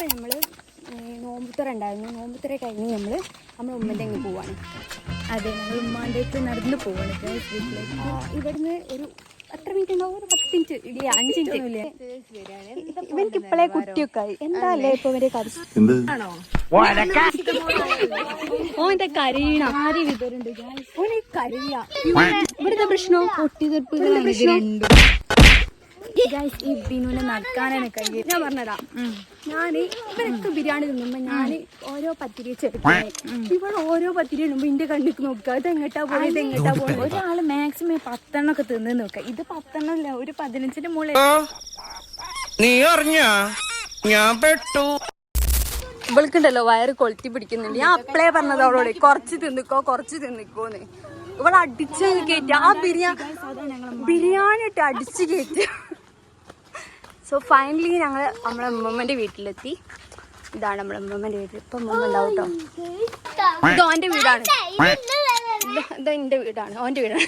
ഇപ്പം നമ്മൾ നോമ്പുത്തറ ഉണ്ടായിരുന്നു നോമ്പുത്തറ കഴിഞ്ഞ് നമ്മൾ നമ്മുടെ ഉമ്മന്റെ അങ്ങ് പോവാണ്. അതെ നമ്മൾ ഉമ്മാന്റെ അടുത്ത് നടന്ന് പോവാണ്. ഇവിടുന്ന് ഒരു എത്ര മിനിറ്റ് ഉണ്ടാവും? ഒരു പത്ത് മിനിറ്റ് ഇല്ല അഞ്ച് മിനിറ്റ് ഇവർക്ക് ഇപ്പോഴേ കുട്ടിയൊക്കെ ആയി. എന്താ അല്ലേ ഇപ്പൊ ഇവരെ കഥ? എന്ത്? ഓന്റെ കരീണ. ആര് വിതറുണ്ട് ഓനെ കരയ ഇവിടുത്തെ പ്രശ്നവും പ്രശ്നം? രണ്ടും ഗൈസ് ഈ ബിനുവിനെ നടക്കാനാണ് കഴിയും ഞാൻ പറഞ്ഞതാ. ഞാൻ ഇവരൊക്കെ ബിരിയാണി തിന്നുമ്പോ ഞാൻ ഓരോ പത്തിരി ചെറുക്കുന്നത് ഇവിടെ ഓരോ പത്തിരി ഇടുമ്പോ ഇന്റെ കണ്ണിക്ക് നോക്കുക. ഇത് എങ്ങട്ടാ പോയത് ഇത് എങ്ങട്ടാ പോയത് ഒരാൾ മാക്സിമം പത്തെണ്ണം ഒക്കെ തിന്ന് നോക്കുക. ഇത് പത്തെണ്ണം അല്ല ഒരു പതിനഞ്ചിന്റെ മുകളിൽ നീ അറിഞ്ഞ? ഞാൻ പെട്ടു. ഇവൾക്കുണ്ടല്ലോ വയറ് കൊളുത്തി പിടിക്കുന്നുണ്ട്. ഞാൻ അപ്പളേ പറഞ്ഞത് അവളോട് കുറച്ച് തിന്നിക്കോ കുറച്ച് തിന്നിക്കോന്ന്. ഇവൾ അടിച്ച് കയറ്റി ആ ബിരിയാണി ബിരിയാണി ഇട്ട് അടിച്ചു കയറ്റി സോ ഫൈനലി ഞങ്ങൾ നമ്മളെ ഉമ്മമ്മന്റെ വീട്ടിലെത്തി. ഇതാണ് നമ്മളെ ഉമ്മമ്മന്റെ വീട്ടിൽ ഇപ്പൊ ഉമ്മമ്മ ഉണ്ടാവും കേട്ടോ ഇത് ഓന്റെ വീടാണ്. ഇത് എന്റെ വീടാണ്. ഓന്റെ വീടാണ്.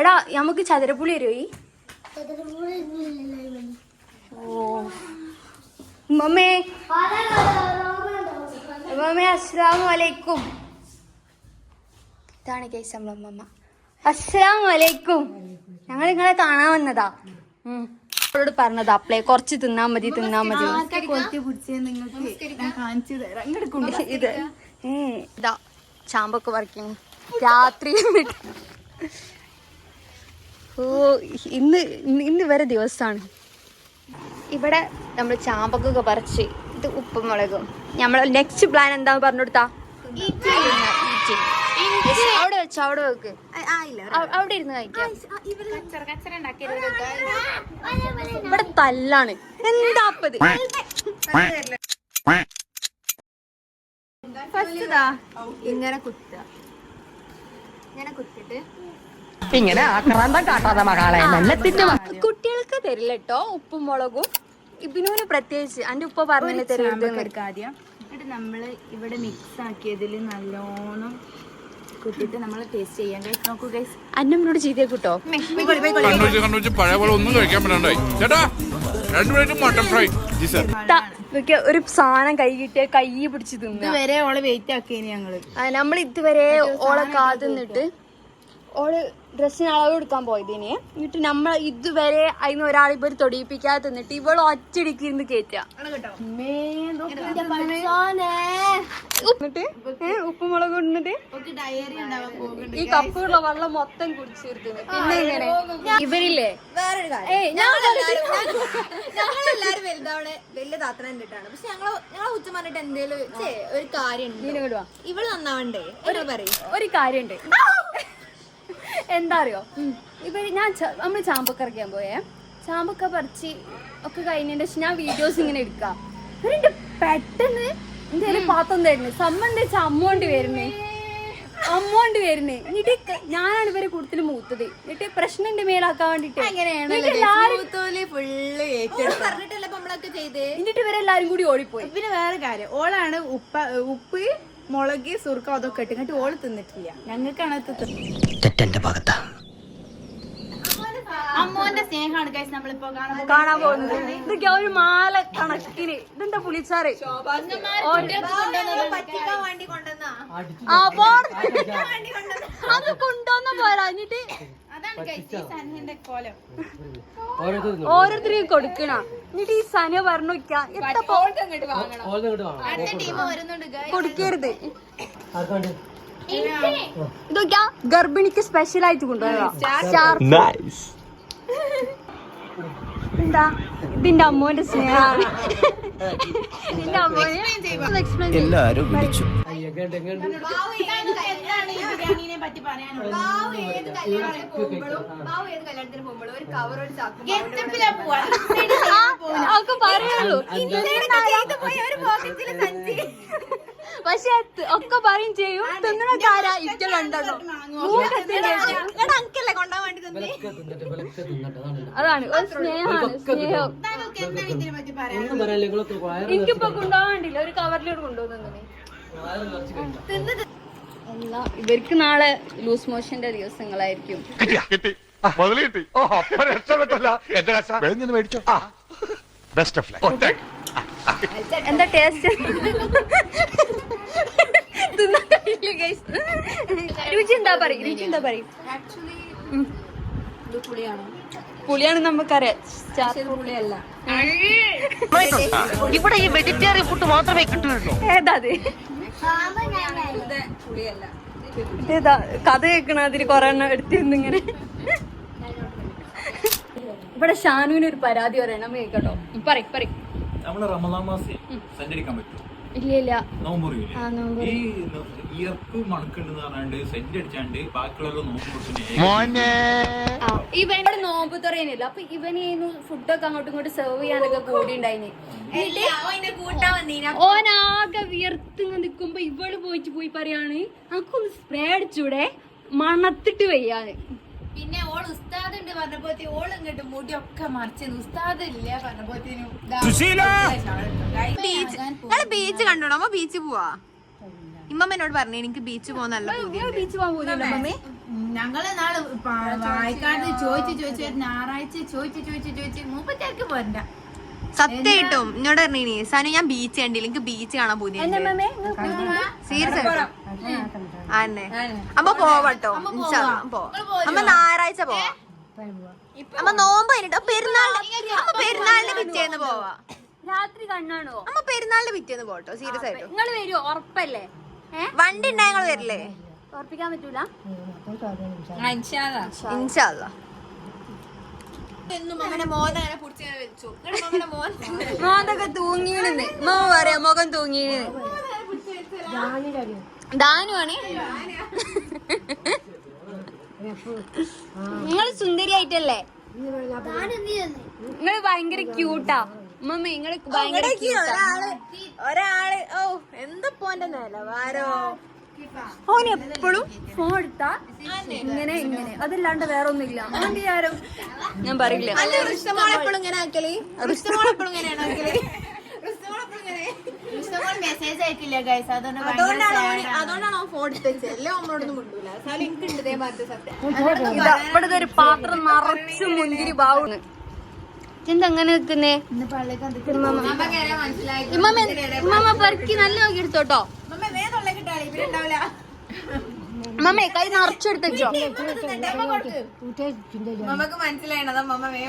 എടാ നമുക്ക് ചതുരപ്പുളി വരുമോ ഈ? ഓ. മമ്മേ മമ്മേ വലൈക്കും അലൈക്കും. ഇതാണ് കേസ് നമ്മളെ അലൈക്കും ഞങ്ങൾ നിങ്ങളെ കാണാൻ വന്നതാ. ഉം. അവളോട് പറഞ്ഞതാ അപ്ലൈ കുറച്ച് തിന്നാ മതി തിന്നാ മതി. കൊത്തി പിടിച്ചത് നിങ്ങൾക്ക്. ഞാൻ കാണിച്ചു തരാം. ഇങ്ങോട്ട് ഇത്. ഇതാ ചാമ്പൊക്കെ വർക്കിങ് രാത്രി. ഓ ഇന്ന് ഇന്ന് വരെ ദിവസമാണ് ഇവിടെ നമ്മൾ ചാമ്പൊക്കെ പറിച്ച് ഇത് ഉപ്പും മുളകും. നമ്മൾ നെക്സ്റ്റ് പ്ലാൻ എന്താ പറഞ്ഞു കൊടുത്താ? അവിടെ വെച്ചോ അവിടെ വെക്ക്. അവ- അവിടെ ഇരുന്ന് കഴിക്കാം. ഇവിടെ തല്ലാണ്. എന്താപ്പത് ഇങ്ങനെ കുത്തുക. ഇങ്ങനെ കുത്തിട്ട് ഇങ്ങനെ ആക്രാന്തം കാട്ടാതെ മകളെ മെല്ലത്തിന്റെ കുട്ടികൾക്ക് തരില്ലട്ടോ ഉപ്പും മുളകും. ഇബിനുവിന് പ്രത്യേകിച്ച് എന്റെ ഉപ്പ പറഞ്ഞു തരാം ചാമ്പൊക്കെ എടുക്കുക ആദ്യം. എന്നിട്ട് നമ്മൾ ഇവിടെ മിക്സ് ആക്കിയതിൽ നല്ലോണം നമ്മൾ ടേസ്റ്റ് ഗൈസ് നോക്കൂ ഗൈസ് അന്നമ്മനോട് ചീത്തയെ കൂട്ടോ? കണ്ണൂച്ച് കണ്ണൂച്ച് പഴയ പോലെ ഒന്നും കഴിക്കാൻ പറ്റാണ്ടായി. ചേട്ടാ രണ്ടു plate mutton fry G sir ഒരു സാധനം കൈ കിട്ടിയ കൈ പിടിച്ച് തിന്നു. ഇതുവരെ ഓളെ വെയിറ്റ് ആക്കിയ ഞങ്ങൾ. നമ്മൾ ഇതുവരെ ഓളെ കാതുന്നിട്ട് ഓൾ ഡ്രസ്സിന് അളവ് എടുക്കാൻ പോയതിന്. എന്നിട്ട് നമ്മൾ ഇതുവരെ അതിന് ഒരാളിപ്പോ ഇവർ തൊടിയിപ്പിക്കാതെ തിന്നിട്ട് ഇവൾ ഒറ്റടിക്ക് ഇരുന്ന് കയറ്റുക എന്നിട്ട്? ഏ, ഉപ്പും മുളക് കൊണ്ടിട്ട് ഡയറി ഉണ്ടാവാൻ പോകുന്നുണ്ട് ഈ കപ്പുള്ള വെള്ളം മൊത്തം കുടിച്ചിരുത്തുന്നു പിന്നെ എങ്ങനെ? ഇവരില്ലേ? ഞങ്ങളെല്ലാരും വലുതവിടെ വലിയ താത്തന കണ്ടിട്ടാണ്. പക്ഷെ ഞങ്ങൾ ഞങ്ങളെ ഉച്ച പറഞ്ഞിട്ട് എന്തേലും ഒരു കാര്യം. ഇവൾ നന്നാവണ്ടേ? ഒരു കാര്യം ഒരു കാര്യണ്ട് എന്താ അറിയോ ഇപ്പൊ ഞാൻ നമ്മൾ ചാമ്പൊക്കെ ഇറക്കാൻ പോയേ. ചാമ്പക്ക പറിച്ച് ഒക്കെ കഴിഞ്ഞതിന്റെ ശേഷം ഞാൻ വീഡിയോസ് ഇങ്ങനെ എടുക്കാം. എന്നിട്ട് പെട്ടെന്ന് എന്തേലും പാത്രം തരുന്നു? സംബന്ധിച്ച അമ്മോണ്ട് വരുന്നേ. അമ്മോണ്ട് വരുന്നേ. എന്നിട്ട് ഞാനാണ് ഇവരെ കൂടുതൽ മൂത്തത്. എന്നിട്ട് പ്രശ്നം മേലാക്കാൻ വേണ്ടിട്ട്. എന്നിട്ട് ഇവരെല്ലാരും കൂടി ഓടിപ്പോയി. പിന്നെ വേറെ കാര്യം. ഓളാണ് ഉപ്പ ഉപ്പ് മുളക് സുർക്ക അതൊക്കെ ഇട്ട് എന്നിട്ട് ഓൾ തിന്നിട്ടില്ല. ഞങ്ങൾക്കാണ് തെറ്റെന്റെ ഭാഗത്താ. അമ്മോന്റെ സ്നേഹമാണ് ഗൈസ് നമ്മളിപ്പോ കാണാൻ പോകുന്നത്. ഇതൊക്കെ ഒരു മാല കണക്കിന്. ഇതെന്താ പുളിച്ചാറ്. അത് കൊണ്ടുവന്ന പോരാ. എന്നിട്ട് അതാണ് ഗൈസ് ഈ സന്നിന്റെ കോലം. ഓരോരുത്തരും കൊടുക്കണ. എന്നിട്ട് ഈ സന പറഞ്ഞു. കൊടുക്കരുത്. ഇതൊക്കെയാ ഗർഭിണിക്ക് സ്പെഷ്യൽ ആയിട്ട് കൊണ്ടുപോകാം എന്താ? ഇതിന്റെ അമ്മോന്റെ സ്നേഹമാണ് എല്ലാരും വിളിച്ചു. ഒക്കെ പറയുള്ളൂ പക്ഷെ ഒക്കെ പറയും ചെയ്യും. തിന്നണ കാരാ ഇറ്റ രണ്ടെണ്ണം എടാ അങ്കല്ലേ കൊണ്ടാൻ വേണ്ടി തന്നെ. അതാണ്. ഒരു സ്നേഹമാണ്. സ്നേഹം. എനിക്കിപ്പോ കൊണ്ടുപോകാണ്ടില്ല ഒരു കവറിലൂടെ കൊണ്ടുപോകുന്നു അല്ല ഇവർക്ക് നാളെ ലൂസ് മോഷന്റെ ദിവസങ്ങളായിരിക്കും. ബെസ്റ്റ് ഓഫ് ലൈഫ് എന്താ ടേസ്റ്റ് രുചി എന്താ പറയും? രുചി എന്താ പറയും? പുളിയാണ്. നമുക്കറിയാം. ഇവിടെ ഈ വെജിറ്റേറിയൻ ഫുഡ് മാത്രമേ കിട്ടുള്ളൂ ഏതാ അത്? ഏതാ കഥ കേൾക്കണ അതിന് കൊറേ എണ്ണം എടുത്തിരുന്നു ഇങ്ങനെ. ഇവിടെ ഷാനുവിന് ഒരു പരാതി പറയണം. കേട്ടോ പറയും പറയും. നമ്മൾ റമദാൻ മാസം സഞ്ചരിക്കാൻ പറ്റും ഇല്ല ഇല്ല. നോമ്പ് ഈ ഇയർക്ക് മണക്കുണ്ടെന്ന് പറഞ്ഞാണ്ട് സെന്റ് അടിച്ചാണ്ട് ബാക്കിയുള്ള നോമ്പ് കൊടുത്തിട്ട് മോനെ. ഇവൻ ഇവിടെ നോമ്പ് തുറയുന്നില്ല. അപ്പൊ ഇവന് ഫുഡൊക്കെ അങ്ങോട്ടും ഇങ്ങോട്ട് സെർവ് ചെയ്യാനൊക്കെ കൂടി ഉണ്ടായിന്. ഓനാകെ വിയർത്തിങ്ങ നിക്കുമ്പോ ഇവൾ പോയിട്ട് പോയി പറയാണ് നമുക്കൊന്ന് സ്പ്രേ അടിച്ചൂടെ? മണത്തിട്ട് വയ്യാന്ന്. പിന്നെ ഓൾ ഉസ്താദ് ഉണ്ട് പറഞ്ഞപ്പോത്തി ഓൾ ഇങ്ങോട്ട് മുടി ഒക്കെ മറിച്ച് ഉസ്താദ് ഇല്ല പറഞ്ഞപ്പോത്തിനും ബീച്ച്. ഞങ്ങൾ ബീച്ച് കണ്ടോ അമ്മ ബീച്ച് പോവാ. ഇമ്മമ്മ എന്നോട് പറഞ്ഞു എനിക്ക് ബീച്ച് പോകാൻ നല്ല ബീച്ച് പോകാൻ ഞങ്ങൾ നാൾ വായിക്കാണ്ട് ചോദിച്ച് ചോദിച്ച് ഞായറാഴ്ച ചോദിച്ച് ചോദിച്ച് ചോദിച്ച് മൂപ്പത്തേക്ക് പോരണ്ട. സത്യമായിട്ടും എന്നോട് പറഞ്ഞീനി സാനു ഞാൻ ബീച്ച് കണ്ടില്ല? എനിക്ക് ബീച്ച് കാണാൻ പോയി സീരിയസ് ആയിട്ടും. അന്നെ അമ്മ പോവട്ടോ. പോ. അമ്മ ഞായറാഴ്ച പോവാ. അമ്മ നോമ്പ് കഴിഞ്ഞിട്ട് പെരുന്നാളിന്റെ പെരുന്നാളിന് അമ്മ പെരുന്നാളിന്റെ പിറ്റേന്ന് പോവാ. രാത്രി കണ്ണാണോ? അമ്മ പെരുന്നാളിന് പിറ്റേന്ന് പോട്ടോ സീരിയസ് ആയിട്ട്. നിങ്ങൾ വരുമോ ഉറപ്പല്ലേ? വണ്ടി ഉണ്ടായ ഞങ്ങൾ വരില്ലേ? ഉറപ്പിക്കാൻ പറ്റൂല? ഇൻഷാ അല്ലാ. മോന്തൊക്കെ തൂങ്ങിയിടുന്ന്? മോ പറയാ മുഖം തൂങ്ങിയിടുന്ന്. ദാനുവാണ് നിങ്ങൾ സുന്ദരിയായിട്ടല്ലേ? നിങ്ങൾ ഭയങ്കര ക്യൂട്ടാ മമ്മ നിങ്ങൾ ഭയങ്കര ക്യൂട്ടാ ഒരാൾ ഓ എന്താ പോന്റെ നിലവാരോ? ഓൻ എപ്പോഴും ഫോൺ എടുത്താ ഇങ്ങനെ ഇങ്ങനെ. അതല്ലാണ്ട് വേറെ ഒന്നുമില്ല അവന്റെ ആരും ഞാൻ പറയില്ല. മെസ്സേജ് അയക്കില്ല ഗൈസ് അതുകൊണ്ടാണ് ഒരു പാത്രം നിറച്ച് മുന്തിരി ബാവുന്നു എന്തങ്ങനെ നിക്കുന്നേ? ഇമ്മമ്മ. ഇമ്മമ്മ പെറുക്കി നല്ല നോക്കി എടുത്തോട്ടോ? മമ്മേ കൈ നിറച്ചെടുത്തോ മമ്മക്ക് മനസ്സിലായണത് മമ്മ വേ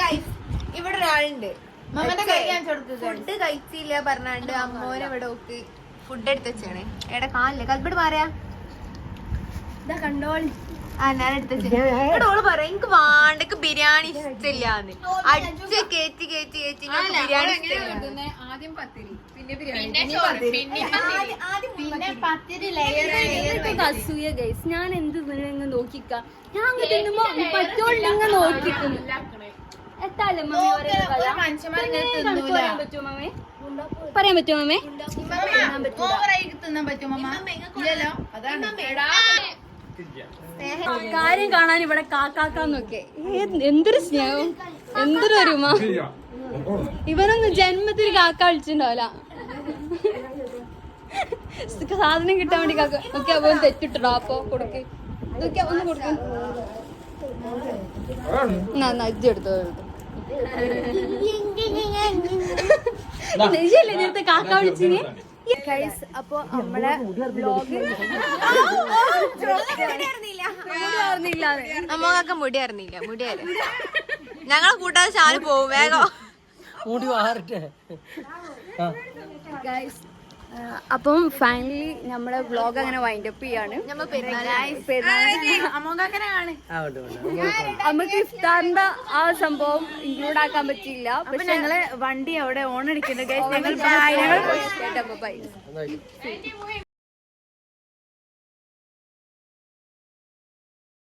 ഗൈസ് ഇവിടെ ഒരാളുണ്ട്. മമ്മന്റെ കൈ ഫുഡ് കഴിച്ചില്ല പറഞ്ഞാണ്ട് അമ്മോനെ ഇവിടെ ഒക്കെ ഫുഡ് എടുത്ത് വെച്ചാണ്. എവിടെ കാലില്ലേ കൽപ്പിട് പറയാ ആ ഞാൻ എടുത്ത് ഓൾ പറയാ എനിക്ക് വാണ്ടക്ക് ബിരിയാണി ഇഷ്ടമില്ലാന്ന്. അടിച്ച് കേറ്റി കേറ്റി കേറ്റി ബിരിയാണി ആദ്യം പത്തിരി. അസൂയ ഗൈസ് ഞാൻ എന്ത് നിങ്ങൾ നോക്കിക്ക? ഞാൻ അങ്ങ് തിന്നുമ്പോ പറ്റോളിങ്ങ നോക്കിക്കുന്നു എത്താല്ലേ മമ്മി. പറയാൻ പറ്റുമോ മമ്മേ? പറയാൻ പറ്റുമോ മമ്മേ? ഓവറായി തിന്നാൻ പറ്റും മമ്മ? ഇല്ലല്ലോ. അതാണ്. കാര്യം കാണാൻ ഇവിടെ കാക്കാക്കാന്നൊക്കെ എന്തൊരു സ്നേഹം. എന്തൊരു ഒരുമ. ഇവനൊന്നും ജന്മത്തിൽ കാക്ക വിളിച്ചിണ്ടാവില്ല സാധനം കിട്ടാൻ വേണ്ടി കാക്ക ഒക്കെ അവൻ തെറ്റിട്ടോ? അപ്പൊ കൊടുക്ക്. നോക്കിയാ ഒന്ന് കൊടുക്കും. നജ്ജ് എടുത്തോ എടുത്തോ. നെയ്യല്ലേ നേരത്തെ കാക്ക വിളിച്ചിന്? ഗൈസ് അപ്പൊ നമ്മളെ അമ്മക്കാക്ക നമ്മക്കൊക്കെ മുടി അറിഞ്ഞില്ല മുടി അറിയാം ഞങ്ങളെ കൂട്ടാതെ ചാൽ പോവും വേഗം. മുടി വാറട്ടെ ഗൈസ് അപ്പം ഫൈനലി നമ്മുടെ വ്ലോഗ് അങ്ങനെ വൈൻഡ് വൈൻഡപ്പ് ചെയ്യാണ്. നമുക്ക് ഇഫ്താറിന്റെ ആ സംഭവം ഇൻക്ലൂഡ് ആക്കാൻ പറ്റിയില്ല. പക്ഷെ ഞങ്ങൾ വണ്ടി അവിടെ ഓൺ അടിക്കുന്നത്